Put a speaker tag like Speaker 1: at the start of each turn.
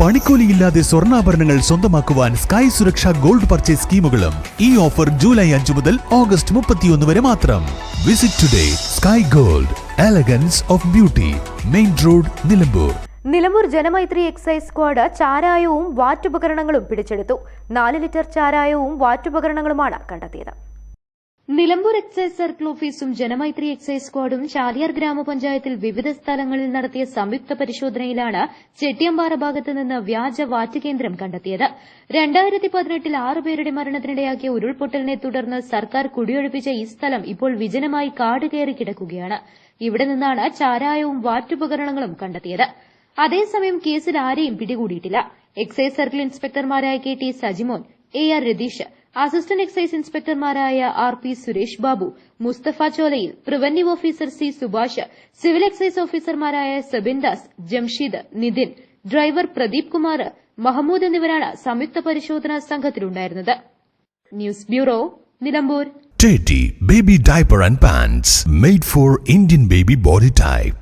Speaker 1: പണിക്കൂലിയില്ലാതെ സ്വർണാഭരണങ്ങൾ സ്വന്തമാക്കുവാൻ sky Suraksha gold purchase സ്കീമുകളും ഈ ഓഫർ ജൂലൈ അഞ്ചു മുതൽ ഓഗസ്റ്റ് മുപ്പത്തിയൊന്ന് വരെ മാത്രം. Visit today Sky Gold Elegance of Beauty main road Nilambur.
Speaker 2: Nilambur Janamaithri excise squad ചാരായവും വാറ്റുപകരണങ്ങളും പിടിച്ചെടുത്തു. നാല് ലിറ്റർ ചാരായവും വാറ്റുപകരണങ്ങളുമാണ് കണ്ടെത്തിയത്. നിലമ്പൂർ എക്സൈസ് സർക്കിൾ ഓഫീസും ജനമൈത്രി എക്സൈസ് സ്ക്വാഡും ചാലിയാർ ഗ്രാമപഞ്ചായത്തിൽ വിവിധ സ്ഥലങ്ങളിൽ നടത്തിയ സംയുക്ത പരിശോധനയിലാണ് ചെട്ടിയമ്പാറ ഭാഗത്ത് നിന്ന് വ്യാജ വാറ്റ് കേന്ദ്രം കണ്ടെത്തിയത്. രണ്ടായിരത്തി പതിനെട്ടിൽ ആറുപേരുടെ മരണത്തിനിടയാക്കിയ ഉരുൾപൊട്ടലിനെ തുടർന്ന് സർക്കാർ കുടിയൊഴിപ്പിച്ച ഈ സ്ഥലം ഇപ്പോൾ വിജനമായി കാട് കയറി കിടക്കുകയാണ്. ഇവിടെ നിന്നാണ് ചാരായവും വാറ്റുപകരണങ്ങളും കണ്ടെത്തിയത്. അതേസമയം കേസിൽ ആരെയും പിടികൂടിയിട്ടില്ല. Excise circle ഇൻസ്പെക്ടർമാരായ K T Sajimon A R Ratheesh assistant excise ഇൻസ്പെക്ടർമാരായ R P Suresh Babu Musthafa Cholayil preventive officer C Subhash civil excise ഓഫീസർമാരായ സബിൻ ദാസ് ജംഷീദ് നിതിൻ ഡ്രൈവർ പ്രദീപ് കുമാർ മഹമ്മൂദ് എന്നിവരാണ് സംയുക്ത പരിശോധനാ സംഘത്തിലുണ്ടായിരുന്നത് news bureau Nilambur
Speaker 1: Teddy Baby Diaper and Pants made for Indian baby body type.